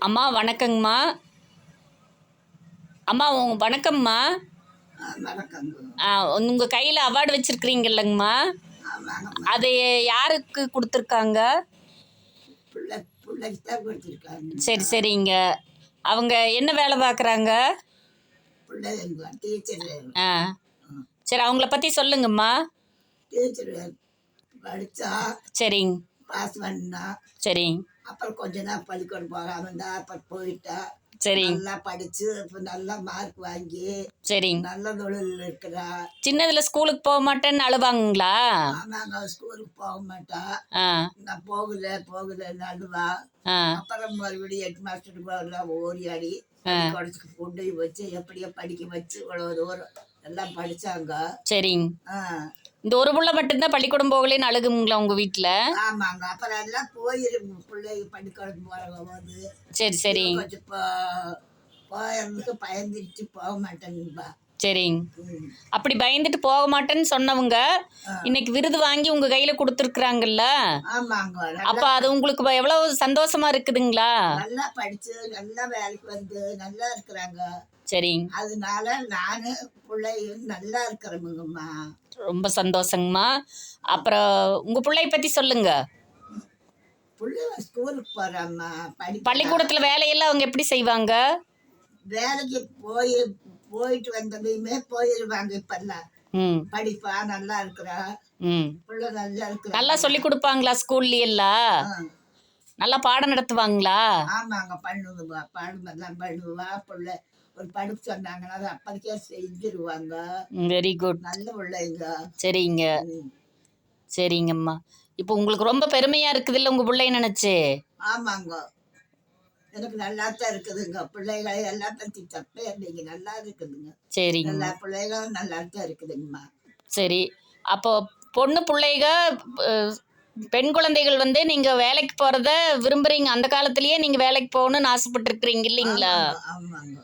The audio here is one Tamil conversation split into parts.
அம்மா வணக்கங்கம்மா. அம்மா உங்க வணக்கம்மா. உங்கள் கையில் அவார்டு வச்சுருக்கிறீங்கல்லங்கம்மா. அது யாருக்கு கொடுத்துருக்காங்க? சரி சரிங்க. அவங்க என்ன வேலை பார்க்குறாங்க? ஆ. சரி அவங்கள பற்றி சொல்லுங்கம்மா. சரிங்க. சரிங்க அப்புறம் கொஞ்ச நாள் பள்ளிக்கூடம் போகாம இருந்தா அப்புறம் போயிட்டா சரிங்க நல்லா படிச்சு இப்போ நல்லா மார்க் வாங்கி சரிங்க நல்ல தொழில் இருக்கிறா. சின்னதில் ஸ்கூலுக்கு போக மாட்டேன்னு அழுவாங்களா ஆமாங்க ஸ்கூலுக்கு போக மாட்டா. ஆ. நான் போகல போகல ஆ. அப்புறம் மறுபடியும் மாதத்துக்கு போகலாம் ஓடி ஆடி குடச்சுக்கு கொண்டு வச்சு எப்படியோ படிக்க வச்சு இவ்வளோ தூரம் எல்லாம் படிச்சாங்க. சரிங்க. இந்த ஒரு புள்ள மட்டும்தான் பள்ளிக்கூடம் போகலேன்னு அழுகுங்களா உங்கள் வீட்டில் ஆமாங்க. அப்புறம் எல்லாம் போயிரும். பிள்ளைங்க பள்ளிக்கூடம் போது சரி சரிங்க கொஞ்சம் போ போயறதுக்கு பயந்துட்டு போக மாட்டேங்குப்பா சரிங்க. அப்படி பயந்துட்டு போக மாட்டேன்னு சொன்னவங்க இன்னைக்கு விருது வாங்கி உங்க கையில கொடுத்துருக்குறாங்கல்ல? அப்ப அது உங்களுக்கு எவ்வளவு சந்தோஷமா இருக்குதுங்களா? நல்லா படிச்சு நல்லா வேலைக்கு வந்து நல்லா இருக்கிறாங்க. சரிங்க. அதனால நானு பிள்ளையும் நல்லா இருக்கிறவங்கம்மா ரொம்ப சந்தோஷங்கம்மா. அப்புறம் உங்க பிள்ளைய பத்தி சொல்லுங்க. பிள்ளை ஸ்கூலுக்கு போறாம்மா படி பள்ளிக்கூடத்துல வேலையெல்லாம் அவங்க எப்படி செய்வாங்க? வேலைக்கு போய் போயிட்டு வந்ததையுமே போயிடுவாங்க இப்பெல்லாம். படிப்பா நல்லா இருக்கிறா. பிள்ளை நல்லா இருக்கிறா. நல்லா சொல்லி கொடுப்பாங்களா ஸ்கூல்ல எல்லாம். நல்லா பாடம் நடத்துவாங்களா? ஆமாங்க பண்ணுவா பாடம் எல்லாம் பண்ணுவா. பிள்ளை ஒரு படிப்பு சொன்னாங்கன்னா அது அப்போதைக்கே செஞ்சிருவாங்க. வெரி குட் நல்ல பிள்ளைங்க. சரிங்க. சரிங்கம்மா. இப்போ உங்களுக்கு ரொம்ப பெருமையா இருக்குதுல்ல உங்க பிள்ளைய நினைச்சு? ஆமாங்க. எனக்கு நல்லா தான் இருக்குதுங்க. பிள்ளைகளை எல்லாம் பற்றி தப்பே இல்லைங்க நல்லா இருக்குதுங்க. சரிங்க எல்லா பிள்ளைகளும் நல்லா தான் இருக்குதுங்கம்மா. சரி. அப்போ பொண்ணு பிள்ளைக பெண் குழந்தைகள் வந்து நீங்க வேலைக்கு போறத விரும்புறீங்க. அந்த காலத்திலேயே நீங்க வேலைக்கு போகணும்னு ஆசைப்பட்டிருக்கிறீங்க இல்லைங்களா? ஆமாங்க,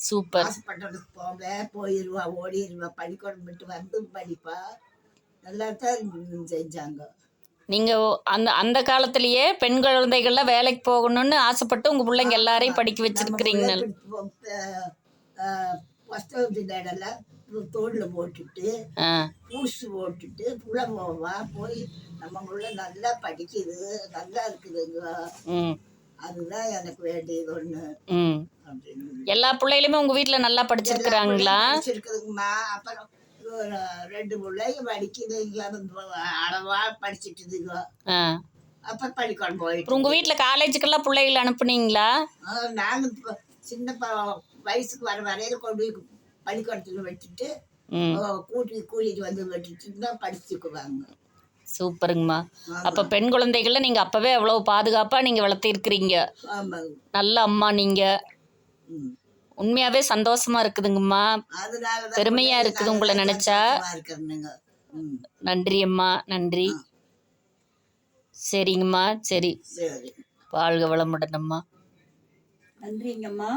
சூப்பர். ஹாஸ்பிட்டலுக்கு போவேன் போயிடுவா ஓடிடுவா பள்ளிக்கூடம் விட்டு வந்து படிப்பா. நல்லா தான் செஞ்சாங்க. நீங்க அந்த அந்த காலத்திலேயே பெண் குழந்தைகள்லாம் வேலைக்கு போகணும்னு ஆசைப்பட்டு உங்க பிள்ளைங்க எல்லாரையும் படிக்க வச்சிருக்கிறீங்க தோளில் போட்டுட்டு பூசு போட்டுட்டு புள்ள போவா போய் நம்ம புள்ள நல்லா படிக்குது நல்லா இருக்குதுங்க. அதுதான் எனக்கு வேண்டியது அப்படின்னு. எல்லா பிள்ளைகளுமே உங்க வீட்ல நல்லா படிச்சிருக்கிறாங்களா? படிச்சிருக்குதுங்கம்மா. அப்புறம் ஒரு ரெண்டு பிள்ளைங்க படிக்குதுங்க அளவா படிச்சிட்டுதுங்க. அப்புறம் பள்ளிக்கூடம் போயிட்டு உங்க வீட்ல காலேஜுக்கெல்லாம் பிள்ளைகள் அனுப்புனீங்களா? இப்போ சின்ன வயசுக்கு வர வரையில கொண்டு போய் பள்ளிக்கூடத்தில் அஹ் கூட்டி கூட்டிட்டு வந்து விட்டுட்டு தான் படிச்சுக்குவாங்க. சூப்பருங்கம்மா. அப்ப பெண் குழந்தைகளை நீங்க அப்பவே அவ்வளவு பாதுகாப்பா நீங்க வளர்த்திருக்கிறீங்க? ஆமாங்க நல்ல அம்மா நீங்க. உண்மையாவே சந்தோஷமா இருக்குதுங்கம்மா. பெருமையா இருக்குது உங்களை நினைச்சா. நன்றி அம்மா நன்றி. சரிங்கம்மா சரி. சரி. வாழ்க வளமுடன் அம்மா நன்றிங்கம்மா.